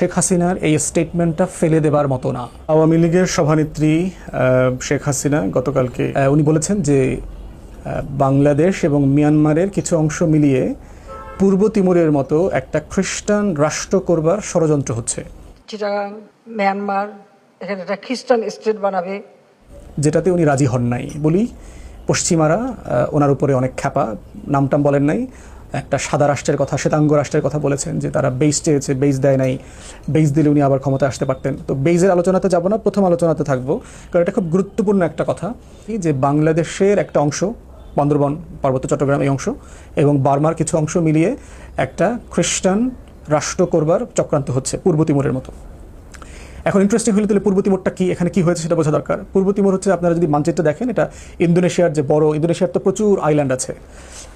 শেখ হাসিনার এই স্টেটমেন্টটা ফেলে দেবার মতো না। আওয়ামী লীগের সভানেত্রী শেখ হাসিনা গতকালকে উনি বলেছেন যে বাংলাদেশ এবং মিয়ানমারের কিছু অংশ মিলিয়ে পূর্ব তিমুরের মতো একটা খ্রিস্টান রাষ্ট্র করবার ষড়যন্ত্র হচ্ছে। মিয়ানমার এখানে একটা খ্রিস্টান স্টেট বানাবে। যেটাতে উনি রাজি হন নাই। বলি পশ্চিমারা ওনার উপরে অনেক খ্যাপা নামটাম বলেন নাই। একটা সাদা রাষ্ট্রের কথা, শ্বেতাঙ্গ রাষ্ট্রের কথা বলেছেন যে তারা বেস চেয়েছে বেস দেয় নাই বেস দিলে উনি আবার ক্ষমতা আসতে পারতেন। তো বেইজের আলোচনাতে যাব না, প্রথম আলোচনাতে থাকব। কারণ এটা খুব গুরুত্বপূর্ণ একটা কথা যে বাংলাদেশের একটা অংশ, বন্দরবন, পার্বত্য চট্টগ্রাম এই অংশ এবং বার্মার কিছু অংশ মিলিয়ে একটা খ্রিস্টান রাষ্ট্র করবার চক্রান্ত হচ্ছে পূর্ব তিমুরের মতো। এখন ইন্টারেস্টিং হলে তাহলে পূর্ব কি, এখানে কি হয়েছে সেটা বোঝা দরকার। পূর্ব হচ্ছে আপনারা যদি মানচিত্র দেখেন, এটা ইন্দোনেশিয়ার যে বড়, ইন্দোনেশিয়ার তো প্রচুর আইল্যান্ড আছে।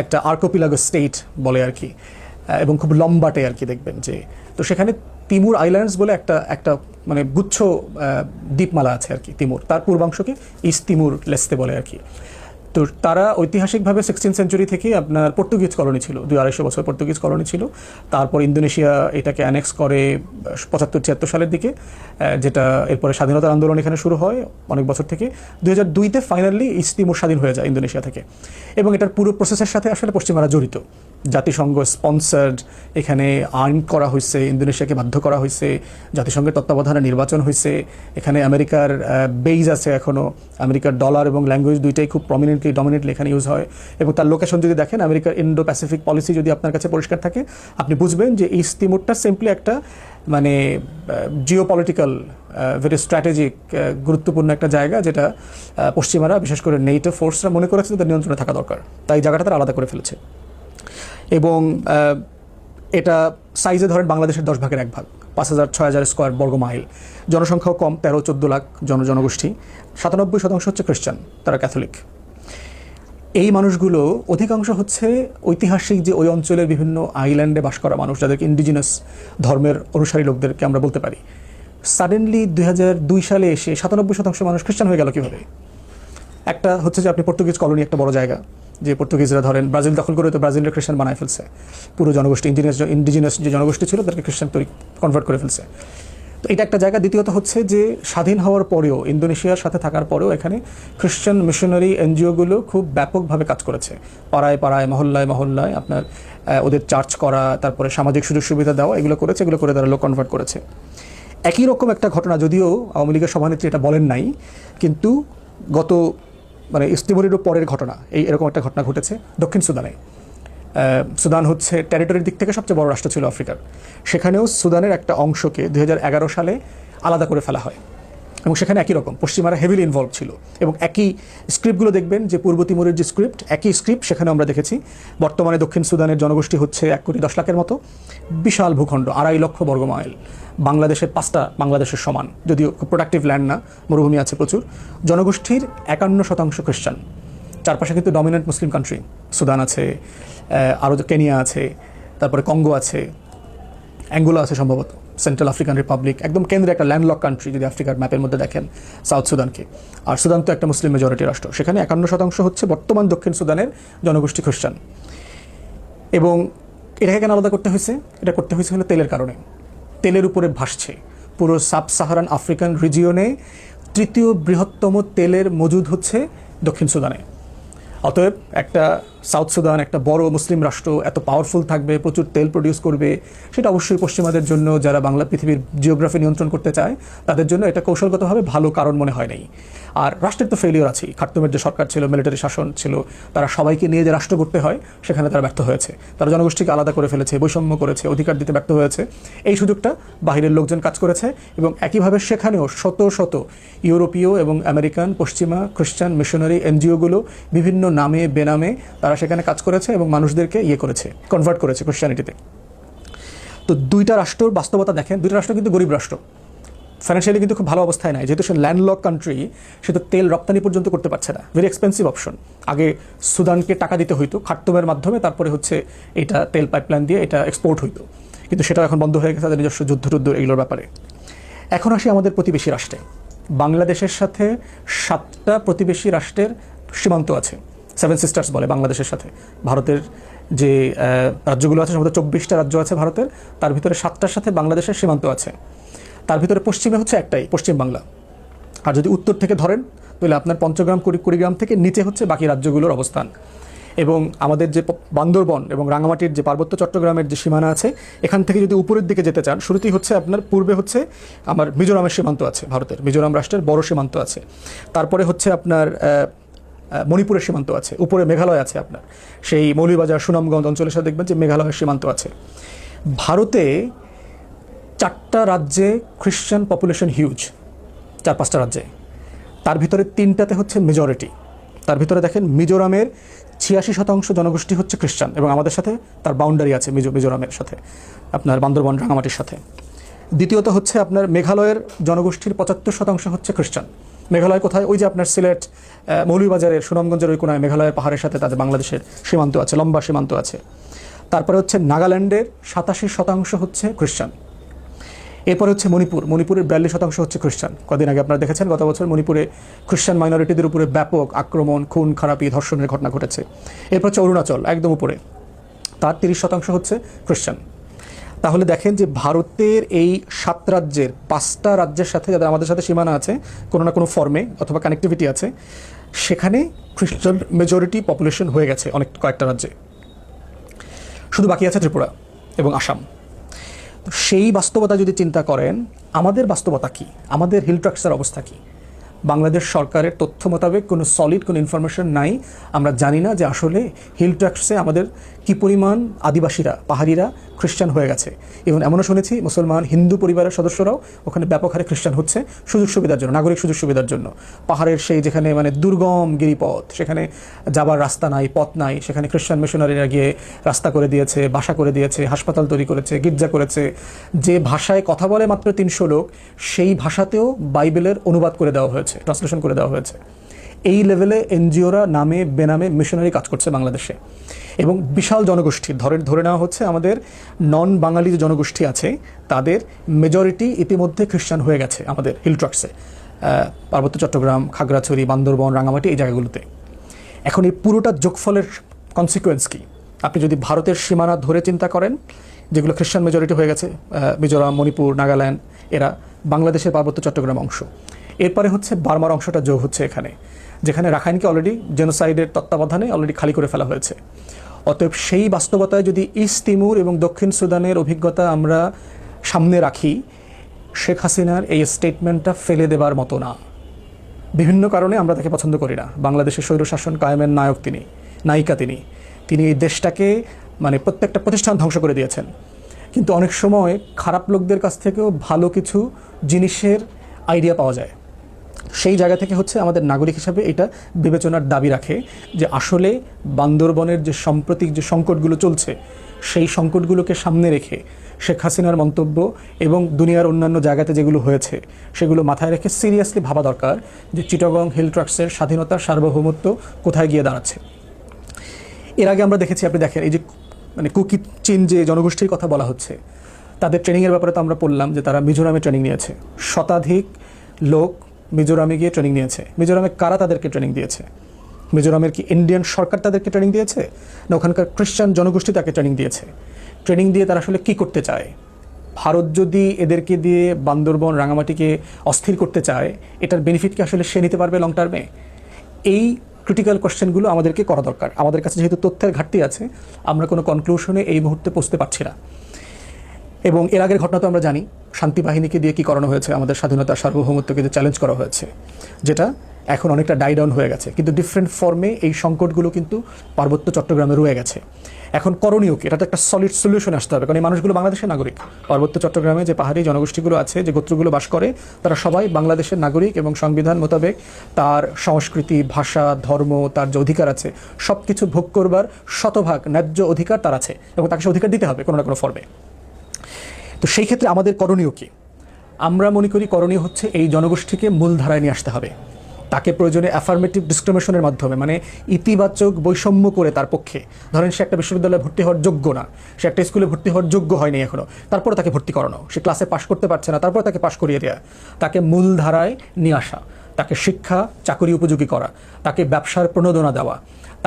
একটা আর্কোপিলাগো স্টেট বলে আর কি। এবং খুব লম্বাটে আর কি দেখবেন যে। তো সেখানে তিমুর আইল্যান্ডস বলে একটা একটা মানে গুচ্ছ দ্বীপমালা আছে আর কি, তিমুর। তার পূর্বাংশকে ইস্ট তিমুর লেস্তে বলে আর কি। তো তারা ঐতিহাসিকভাবে সিক্সটিন সেঞ্চুরি থেকে আপনার পর্তুগিজ কলোনি ছিল, দুই আড়াইশো বছর পর্তুগিজ কলোনি ছিল। তারপর ইন্দোনেশিয়া এটাকে অ্যানেক্স করে পঁচাত্তর, ছিয়াত্তর সালের দিকে যেটা এরপরে স্বাধীনতার আন্দোলন এখানে শুরু হয় অনেক বছর থেকে। দুই হাজার দুইতে ফাইনালি ইস্তিমোর তিমুর স্বাধীন হয়ে যায় ইন্দোনেশিয়া থেকে। এবং এটার পুরো প্রসেসের সাথে আসলে পশ্চিমারা জড়িত। জাতিসংঘ স্পন্সার্ড এখানে আইন করা হয়েছে, ইন্দোনেশিয়াকে বাধ্য করা হয়েছে, জাতিসংঘের তত্ত্বাবধানে নির্বাচন হয়েছে। এখানে আমেরিকার বেইজ আছে এখনও আমেরিকার ডলার এবং ল্যাঙ্গুয়েজ দুইটাই খুব প্রমিনেন্টলি ডমিনেন্টলি এখানে ইউজ হয়। এবং তার লোকেশন যদি দেখেন, আমেরিকার ইন্ডো প্যাসিফিক পলিসি যদি আপনার কাছে পরিষ্কার থাকে, আপনি বুঝবেন যে ইস্ট তিমুরটা সিম্পলি একটা মানে জিও পলিটিক্যাল ভেরি স্ট্র্যাটেজিক গুরুত্বপূর্ণ একটা জায়গা যেটা পশ্চিমারা, বিশেষ করে নেইটো ফোর্সরা মনে করেছে তাদের নিয়ন্ত্রণে থাকা দরকার। তাই জায়গাটা তারা আলাদা করে ফেলেছে। এবং এটা সাইজে ধরেন বাংলাদেশের দশ ভাগের এক ভাগ, পাঁচ হাজার, ছয় হাজার স্কোয়ার বর্গ মাইল জনসংখ্যাও কম, তেরো, চোদ্দ লাখ জন, জনগোষ্ঠী। সাতানব্বই শতাংশ হচ্ছে খ্রিস্টান, তারা ক্যাথলিক। এই মানুষগুলো অধিকাংশ হচ্ছে ঐতিহাসিক যে ওই অঞ্চলের বিভিন্ন আইল্যান্ডে বাস করা মানুষ, যাদেরকে ইন্ডিজিনাস ধর্মের অনুসারী লোকদেরকে আমরা বলতে পারি। সাডেনলি দুই হাজার দুই সালে এসে সাতানব্বই শতাংশ মানুষ খ্রিস্টান হয়ে গেল কীভাবে? একটা হচ্ছে যে আপনি পর্তুগিজ কলোনি একটা বড় জায়গা। যে পর্তুগিজরা ধরেন, ব্রাজিল দখল করে তো ব্রাজিলের খ্রিস্টান বানায় ফেলছে। পুরো জনগোষ্ঠী ইন্ডিজিনাস ইন্ডিজিনাস যে জনগোষ্ঠী ছিল, তাদেরকে খ্রিস্টান তৈরি কনভার্ট করে ফেলছে। তো এটা একটা জায়গা। দ্বিতীয়ত হচ্ছে যে, স্বাধীন হওয়ার পরেও, ইন্দোনেশিয়ার সাথে থাকার পরেও এখানে খ্রিস্টান মিশনারি এনজিওগুলো খুব ব্যাপকভাবে কাজ করেছে। পাড়ায় পাড়ায়, মহল্লায় মহল্লায় আপনার ওদের চার্জ করা, তারপরে সামাজিক সুযোগ সুবিধা দেওয়া, এগুলো করেছে, এগুলো করে তারা লোক কনভার্ট করেছে। একই রকম একটা ঘটনা, যদিও আওয়ামী লীগের সভানেত্রী এটা বলেন নাই, কিন্তু গত মানে ইস্তিমরিরও পরের ঘটনা। এই এরকম একটা ঘটনা ঘটেছে দক্ষিণ সুদানে। সুদান হচ্ছে টেরিটরির দিক থেকে সবচেয়ে বড় রাষ্ট্র ছিল আফ্রিকার। সেখানেও সুদানের একটা অংশকে দু হাজার এগারো সালে আলাদা করে ফেলা হয়। এবং সেখানে একই রকম। পশ্চিমারা হেভিলি ইনভলভ ছিল এবং একই স্ক্রিপ্টগুলো দেখবেন যে পূর্ব তিমুরের যে স্ক্রিপ্ট একই স্ক্রিপ্ট সেখানে আমরা দেখেছি। বর্তমানে দক্ষিণ সুদানের জনগোষ্ঠী হচ্ছে এক কোটি দশ লাখের মতো। বিশাল ভূখণ্ড, আড়াই লক্ষ বর্গ মাইল। বাংলাদেশের পাঁচটা বাংলাদেশের সমান, যদিও প্রোডাক্টিভ ল্যান্ড না, মরুভূমি আছে প্রচুর। জনগোষ্ঠীর একান্ন শতাংশ খ্রিস্টান। চারপাশে কিন্তু ডমিনেন্ট মুসলিম কান্ট্রি সুদান আছে আরও কেনিয়া আছে, তারপরে কঙ্গো আছে, অ্যাঙ্গোলা আছে সম্ভবত। সেন্ট্রাল আফ্রিকান রিপাবলিক একদম কেন্দ্রে একটা ল্যান্ডলক কান্ট্রি যদি আফ্রিকার ম্যাপের মধ্যে দেখেন সাউথ সুদানকে আর সুদান তো একটা মুসলিম মেজরিটি রাষ্ট্র। সেখানে একান্ন শতাংশ হচ্ছে বর্তমান দক্ষিণ সুদানের জনগোষ্ঠী খ্রিস্টান। এবং এটাকে কেন আলাদা করতে হয়েছে? এটা করতে হয়েছে হলো তেলের কারণে। তেলের উপরে ভাসছে। পুরো সাব সাহারান আফ্রিকান রিজিয়নে তৃতীয় বৃহত্তম তেলের মজুদ হচ্ছে দক্ষিণ সুদানে। অতএব একটা সাউথ সুদান একটা বড় মুসলিম রাষ্ট্র, এত পাওয়ারফুল থাকবে, প্রচুর তেল প্রডিউস করবে, সেটা অবশ্যই পশ্চিমাদের জন্য, যারা বাংলা পৃথিবীর জিওগ্রাফি নিয়ন্ত্রণ করতে চায়, তাদের জন্য এটা কৌশলগতভাবে ভালো কারণ মনে হয় নাই। আর রাষ্ট্রের তো ফেলিওর আছেই। খার্তুমের যে সরকার ছিল মিলিটারি শাসন ছিল, তারা সবাইকে নিয়ে যে রাষ্ট্র করতে হয়, সেখানে তারা ব্যর্থ হয়েছে। তারা জনগোষ্ঠীকে আলাদা করে ফেলেছে, বৈষম্য করেছে, অধিকার দিতে ব্যর্থ হয়েছে। এই সুযোগটা বাহিরের লোকজন কাজ করেছে এবং একইভাবে সেখানেও শত শত ইউরোপীয় এবং আমেরিকান, পশ্চিমা, খ্রিস্টান, মিশনারি এনজিওগুলো বিভিন্ন নামে, বেনামে তারা সেখানে কাজ করেছে এবং মানুষদেরকে ইয়ে করেছে কনভার্ট করেছে খ্রিস্টানিটিতে তো দুইটা রাষ্ট্রর বাস্তবতা দেখেন, দুইটা রাষ্ট্র কিন্তু গরিব রাষ্ট্র। ফাইন্যান্সিয়ালি কিন্তু খুব ভালো অবস্থায় নাই, যেহেতু সে ল্যান্ডলক কান্ট্রি সে তো তেল রপ্তানি পর্যন্ত করতে পারছে না। ভেরি এক্সপেন্সিভ অপশন আগে সুদানকে টাকা দিতে হইতো খাট্টমের মাধ্যমে, তারপরে হচ্ছে এটা তেল পাইপলাইন দিয়ে এটা এক্সপোর্ট হইতো। কিন্তু সেটা এখন বন্ধ হয়ে গেছে, তাদের নিজস্ব যুদ্ধ টুদ্ধ এগুলোর ব্যাপারে। এখন আসি আমাদের প্রতিবেশী রাষ্ট্রে। বাংলাদেশের সাথে সাতটা প্রতিবেশী রাষ্ট্রের সীমান্ত আছে। সেভেন সিস্টার্স বলে বাংলাদেশের সাথে। ভারতের যে রাজ্যগুলো আছে, সম্ভবত চব্বিশটা রাজ্য আছে ভারতের, তার ভিতরে সাতটার সাথে বাংলাদেশের সীমান্ত আছে। তার ভিতরে পশ্চিমে হচ্ছে একটাই পশ্চিম বাংলা আর যদি উত্তর থেকে ধরেন, তাহলে আপনার পঞ্চগ্রাম, কুড়ি, কুড়িগ্রাম থেকে নিচে হচ্ছে বাকি রাজ্যগুলোর অবস্থান। এবং আমাদের যে বান্দরবন এবং রাঙামাটির যে পার্বত্য চট্টগ্রামের যে সীমানা আছে, এখান থেকে যদি উপরের দিকে যেতে চান, শুরুতেই হচ্ছে আপনার, পূর্বে হচ্ছে আমার মিজোরামের সীমান্ত আছে ভারতের, মিজোরাম রাষ্ট্রের বড় সীমান্ত আছে। তারপরে হচ্ছে আপনার মণিপুরের সীমান্ত আছে, উপরে মেঘালয় আছে আপনার। সেই মৌলভীবাজার, সুনামগঞ্জ অঞ্চলের সাথে দেখবেন যে মেঘালয়ের সীমান্ত আছে। ভারতে চারটা রাজ্যে খ্রিশ্চান পপুলেশন হিউজ চার পাঁচটা রাজ্যে। তার ভিতরে তিনটাতে হচ্ছে মেজরিটি তার ভিতরে দেখেন মিজোরামের ছিয়াশি শতাংশ জনগোষ্ঠী হচ্ছে খ্রিস্টান এবং আমাদের সাথে তার বাউন্ডারি আছে মিজো মিজোরামের সাথে, আপনার বান্দরবন রাঙামাটির সাথে। দ্বিতীয়ত হচ্ছে আপনার মেঘালয়ের জনগোষ্ঠীর পঁচাত্তর শতাংশ হচ্ছে খ্রিস্টান মেঘালয় কোথায়? ওই যে আপনার সিলেট মৌলভীবাজারের সুনামগঞ্জের ওই কোনায় মেঘালয়ের পাহাড়ের সাথে তাদের বাংলাদেশের সীমান্ত আছে, লম্বা সীমান্ত আছে। তারপরে হচ্ছে নাগাল্যান্ডের সাতাশি শতাংশ হচ্ছে খ্রিস্টান। এরপর হচ্ছে মণিপুর, মণিপুরের বিয়াল্লিশ শতাংশ হচ্ছে খ্রিস্টান। কদিন আগে আপনারা দেখেছেন, গত বছর মণিপুরে খ্রিস্টান মাইনরিটিদের উপরে ব্যাপক আক্রমণ, খুন, খারাপি, ধর্ষণের ঘটনা ঘটেছে। এরপর হচ্ছে অরুণাচল, একদম উপরে। তার তিরিশ শতাংশ হচ্ছে খ্রিস্টান। তাহলে দেখেন যে ভারতের এই সাত রাজ্যের পাঁচটা রাজ্যের সাথে যাদের আমাদের সাথে সীমানা আছে, কোনো না কোনো ফর্মে অথবা কানেক্টিভিটি আছে, সেখানে খ্রিস্টান মেজরিটি পপুলেশন হয়ে গেছে অনেক, কয়েকটা রাজ্যে। শুধু বাকি আছে ত্রিপুরা এবং আসাম। তো সেই বাস্তবতা যদি চিন্তা করেন, আমাদের বাস্তবতা কি? আমাদের হিল ট্রাক্সের অবস্থা কি? বাংলাদেশ সরকারের তথ্য মোতাবেক কোনো সলিড কোনো ইনফরমেশন নাই। আমরা জানি না যে আসলে হিল ট্রাক্সে আমাদের কি পরিমাণ আদিবাসীরা, পাহাড়িরা খ্রিস্টান হয়ে গেছে। এবং এমনও শুনেছি মুসলমান হিন্দু পরিবারের সদস্যরাও ওখানে ব্যাপক হারে খ্রিস্টান হচ্ছে সুযোগ সুবিধার জন্য, নাগরিক সুযোগ সুবিধার জন্য। পাহাড়ের সেই যেখানে মানে দুর্গম গিরিপথ, সেখানে যাবার রাস্তা নাই, পথ নাই, সেখানে খ্রিস্টান মিশনারিরা গিয়ে রাস্তা করে দিয়েছে, বাসা করে দিয়েছে, হাসপাতাল তৈরি করেছে, গির্জা করেছে। যে ভাষায় কথা বলে মাত্র তিনশো লোক, সেই ভাষাতেও বাইবেলের অনুবাদ করে দেওয়া হয়েছে, ট্রান্সলেশন করে দেওয়া হয়েছে। এই লেভেলে এনজিওরা নামে, বেনামে মিশনারি কাজ করছে বাংলাদেশে। এবং বিশাল জনগোষ্ঠী, ধরে ধরে নেওয়া হচ্ছে আমাদের নন বাঙালি যে জনগোষ্ঠী আছে, তাদের মেজরিটি ইতিমধ্যে খ্রিস্টান হয়ে গেছে আমাদের হিলট্রক্সে পার্বত্য চট্টগ্রাম, খাগড়াছড়ি, বান্দরবন রাঙামাটি এই জায়গাগুলোতে। এখন এই পুরোটা যোগফলের কনসিকুয়েন্স কি? আপনি যদি ভারতের সীমানা ধরে চিন্তা করেন, যেগুলো খ্রিস্টান মেজরিটি হয়ে গেছে মিজোরাম, মণিপুর, নাগাল্যান্ড, এরা বাংলাদেশের পার্বত্য চট্টগ্রাম অংশ। এরপরে হচ্ছে বার্মার অংশটা যোগ হচ্ছে এখানে, যেখানে রাখাইনকে অলরেডি জেনোসাইডের তত্ত্বাবধানে অলরেডি খালি করে ফেলা হয়েছে। অতএব সেই বাস্তবতায় যদি ইস্ট তিমুর এবং দক্ষিণ সুদানের অভিজ্ঞতা আমরা সামনে রাখি, শেখ হাসিনার এই স্টেটমেন্টটা ফেলে দেবার মতো না। বিভিন্ন কারণে আমরা তাকে পছন্দ করি না। বাংলাদেশের স্বৈরশাসন কায়েমের নায়ক তিনি, নায়িকা তিনি। তিনি এই দেশটাকে মানে প্রত্যেকটা প্রতিষ্ঠান ধ্বংস করে দিয়েছেন। কিন্তু অনেক সময় খারাপ লোকদের কাছ থেকেও ভালো কিছু জিনিসের আইডিয়া পাওয়া যায়। সেই জায়গা থেকে হচ্ছে আমাদের নাগরিক হিসাবে এটা বিবেচনার দাবি রাখে যে আসলে বান্দরবনের যে সাম্প্রতিক যে সংকটগুলো চলছে, সেই সংকটগুলোকে সামনে রেখে শেখ হাসিনার মন্তব্য এবং দুনিয়ার অন্যান্য জায়গাতে যেগুলো হয়েছে, সেগুলো মাথায় রেখে সিরিয়াসলি ভাবা দরকার যে চিটাগং হিল ট্রাক্সের স্বাধীনতার সার্বভৌমত্ব কোথায় গিয়ে দাঁড়াচ্ছে। এর আগে আমরা দেখেছি, আপনি দেখেন, এই যে মানে কুকি চীন যে জনগোষ্ঠীর কথা বলা হচ্ছে, তাদের ট্রেনিংয়ের ব্যাপারে তো আমরা বললাম যে তারা মিজোরামে ট্রেনিং নিয়েছে। শতাধিক লোক মিজোরামে গিয়ে ট্রেনিং নিয়েছে। মিজোরামে কারা তাদেরকে ট্রেনিং দিয়েছে? মিজোরামের কি ইন্ডিয়ান সরকার তাদেরকে ট্রেনিং দিয়েছে? না ওখানকার খ্রিস্টান জনগোষ্ঠী তাকে ট্রেনিং দিয়েছে? ট্রেনিং দিয়ে তারা আসলে কী করতে চায়? ভারত যদি এদেরকে দিয়ে বান্দরবন, রাঙামাটিকে অস্থির করতে চায়, এটার বেনিফিট কি আসলে সে নিতে পারবে লং টার্মে এই ক্রিটিক্যাল কোশ্চেনগুলো আমাদেরকে করা দরকার। আমাদের কাছে যেহেতু তথ্যের ঘাটতি আছে, আমরা কোনো কনক্লুশনে এই মুহূর্তে পৌঁছতে পারছি না। এবং এর আগের ঘটনা তো আমরা জানি শান্তি বাহিনীকে দিয়ে কি করানো হয়েছে? আমাদের স্বাধীনতা সার্বভৌমত্বকে যে চ্যালেঞ্জ করা হয়েছে, যেটা এখন অনেকটা ডাইডাউন হয়ে গেছে। কিন্তু ডিফারেন্ট ফর্মে এই সংকটগুলো কিন্তু পার্বত্য চট্টগ্রামে রয়ে গেছে। এখন করণীয় কি? এটা তো একটা সলিড সলিউশন আসতে হবে। কারণ এই মানুষগুলো বাংলাদেশের নাগরিক। পার্বত্য চট্টগ্রামে যে পাহাড়ি জনগোষ্ঠীগুলো আছে, যে গোত্রগুলো বাস করে, তারা সবাই বাংলাদেশের নাগরিক এবং সংবিধান মোতাবেক তার সংস্কৃতি, ভাষা, ধর্ম, তার যে অধিকার আছে সব কিছু ভোগ করবার শতভাগ ন্যায্য অধিকার তার আছে এবং তাকে সে অধিকার দিতে হবে কোনো না কোনো ফর্মে তো সেই ক্ষেত্রে আমাদের করণীয় কি? আমরা মনে করি করণীয় হচ্ছে এই জনগোষ্ঠীকে মূলধারায় নিয়ে আসতে হবে। তাকে প্রয়োজনে অ্যাফার্মেটিভ ডিসক্রিমিনেশনের মাধ্যমে মানে ইতিবাচক বৈষম্য করে তার পক্ষে। ধরেন সে একটা বিশ্ববিদ্যালয়ে ভর্তি হওয়ার যোগ্য না, সে একটা স্কুলে ভর্তি হওয়ার যোগ্য হয়নি এখনও তারপরে তাকে ভর্তি করানো, সে ক্লাসে পাশ করতে পারছে না তারপর তাকে পাশ করিয়ে দেওয়া তাকে মূলধারায় নিয়ে আসা, তাকে শিক্ষা, চাকরি উপযোগী করা, তাকে ব্যবসার প্রণোদনা দেওয়া,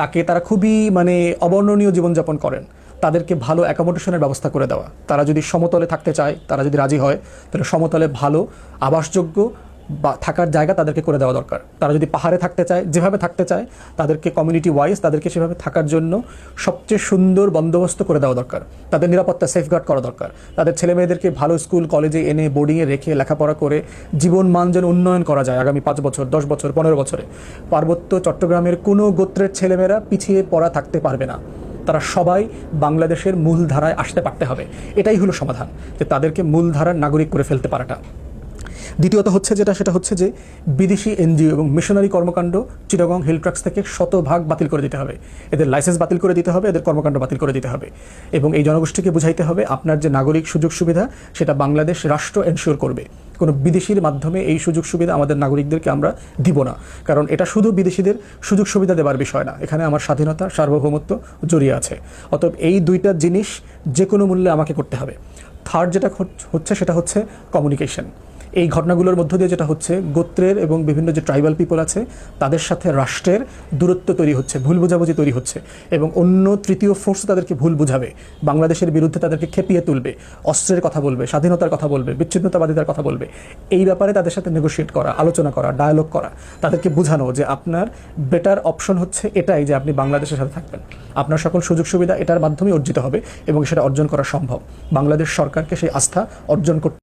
তাকে তারা খুবই মানে অবর্ণনীয় জীবনযাপন করেন। তাদেরকে ভালো অ্যাকোমোডেশনের ব্যবস্থা করে দেওয়া। তারা যদি সমতলে থাকতে চায়, তারা যদি রাজি হয়, তাহলে সমতলে ভালো, আবাসযোগ্য বা থাকার জায়গা তাদেরকে করে দেওয়া দরকার। তারা যদি পাহাড়ে থাকতে চায়, যেভাবে থাকতে চায়, তাদেরকে কমিউনিটি ওয়াইজ তাদেরকে সেভাবে থাকার জন্য সবচেয়ে সুন্দর বন্দোবস্ত করে দেওয়া দরকার। তাদের নিরাপত্তা সেফগার্ড করা দরকার। তাদের ছেলে মেয়েদেরকে ভালো স্কুল কলেজে এনে বোর্ডিংয়ে রেখে লেখাপড়া করে জীবন মান যেন উন্নয়ন করা যায় আগামী পাঁচ বছর, দশ বছর, পনেরো বছরে। পার্বত্য চট্টগ্রামের কোনো গোত্রের ছেলেমেয়েরা পিছিয়ে পড়া থাকতে পারবে না। তারা সবাই বাংলাদেশের মূলধারায় আসতে পারতে হবে। এটাই হলো সমাধান, যে তাদেরকে মূলধারার নাগরিক করে ফেলতে পারাটা। দ্বিতীয়ত হচ্ছে যেটা, সেটা হচ্ছে যে বিদেশি এনজিও এবং মিশনারি কর্মকাণ্ড চিটাগং হিল ট্রাক্স থেকে শতভাগ বাতিল করে দিতে হবে। এদের লাইসেন্স বাতিল করে দিতে হবে, এদের কর্মকাণ্ড বাতিল করে দিতে হবে। এবং এই জনগোষ্ঠীকে বুঝাইতে হবে আপনার যে নাগরিক সুযোগ সুবিধা, সেটা বাংলাদেশ রাষ্ট্র এনশিওর করবে। কোনো বিদেশির মাধ্যমে এই সুযোগ সুবিধা আমাদের নাগরিকদেরকে আমরা দিব না। কারণ এটা শুধু বিদেশিদের সুযোগ সুবিধা দেওয়ার বিষয় না, এখানে আমার স্বাধীনতা, সার্বভৌমত্ব জড়িয়ে আছে। অতএব এই দুইটা জিনিস যে কোনো মূল্যে আমাকে করতে হবে। থার্ড যেটা হচ্ছে, সেটা হচ্ছে কমিউনিকেশন এই ঘটনাগুলোর মধ্য দিয়ে যেটা হচ্ছে, গোত্রের এবং বিভিন্ন যে ট্রাইবাল পিপল আছে, তাদের সাথে রাষ্ট্রের দূরত্ব তৈরি হচ্ছে, ভুল বোঝাবুঝি তৈরি হচ্ছে এবং অন্য তৃতীয় ফোর্স তাদেরকে ভুল বুঝাবে। বাংলাদেশের বিরুদ্ধে তাদেরকে খেপিয়ে তুলবে, অস্ত্রের কথা বলবে, স্বাধীনতার কথা বলবে বিচ্ছিন্নতাবাদিতার কথা বলবে। এই ব্যাপারে তাদের সাথে নেগোশিয়েট করা, আলোচনা করা ডায়ালগ করা, তাদেরকে বোঝানো যে আপনার বেটার অপশন হচ্ছে এটাই যে আপনি বাংলাদেশের সাথে থাকবেন। আপনার সকল সুযোগ সুবিধা এটার মাধ্যমে অর্জিত হবে এবং সেটা অর্জন করা সম্ভব। বাংলাদেশ সরকারকে সেই আস্থা অর্জন করতে